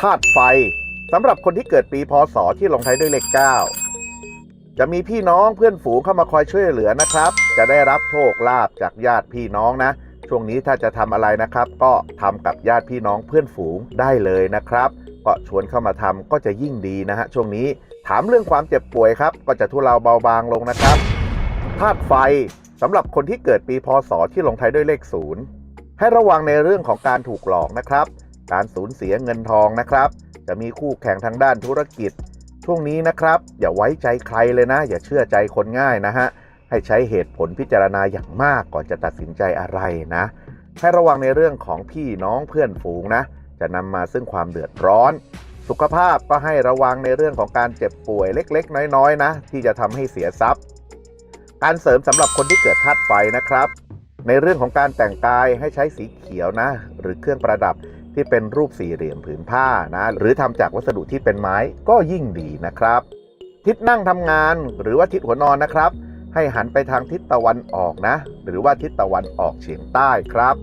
ธาตุไฟสำหรับคนที่เกิดปีพศที่ลงท้ายด้วยเลข9จะมีพี่น้องเพื่อนฝูงเข้ามาคอยช่วยเหลือนะครับ จะได้รับโชคลาภจากญาติพี่น้องนะ ช่วงนี้ถ้าจะทำอะไรนะครับ ก็ทำกับญาติพี่น้องเพื่อนฝูงได้เลยนะครับก็ชวนเข้ามาทำก็จะยิ่งดีนะฮะช่วงนี้ถามเรื่องความเจ็บป่วยครับ ก็จะทุเลาเบาบางลงนะครับธาตุไฟสำหรับคนที่เกิดปีพศที่ลงท้ายด้วยเลขศูนย์ให้ระวังในเรื่องของการถูกหลอกนะครับ การสูญเสียเงินทองนะครับ จะมีคู่แข่งทางด้านธุรกิจ ช่วงนี้นะครับ อย่าไว้ใจใครเลยนะ อย่าเชื่อใจคนง่ายนะฮะให้ใช้เหตุผลพิจารณาอย่างมากก่อนจะตัดสินใจอะไรนะ ให้ระวังในเรื่องของพี่น้องเพื่อนฝูงนะ จะนำมาซึ่งความเดือดร้อน สุขภาพก็ให้ระวังในเรื่องของการเจ็บป่วยเล็ก ๆ น้อยๆนะ ที่จะทำให้เสียทรัพย์ การเสริมสำหรับคนที่เกิดธาตุไฟนะครับ ในเรื่องของการแต่งกายให้ใช้สีเขียวนะ หรือเครื่องประดับ ที่เป็นรูปสี่เหลี่ยมผืนผ้านะหรือทำจากวัสดุที่เป็นไม้ก็ยิ่งดีนะครับ ทิศนั่งทำงานหรือว่าทิศหัวนอนนะครับ ให้หันไปทางทิศตะวันออกนะ หรือว่าทิศตะวันออกเฉียงใต้ครับ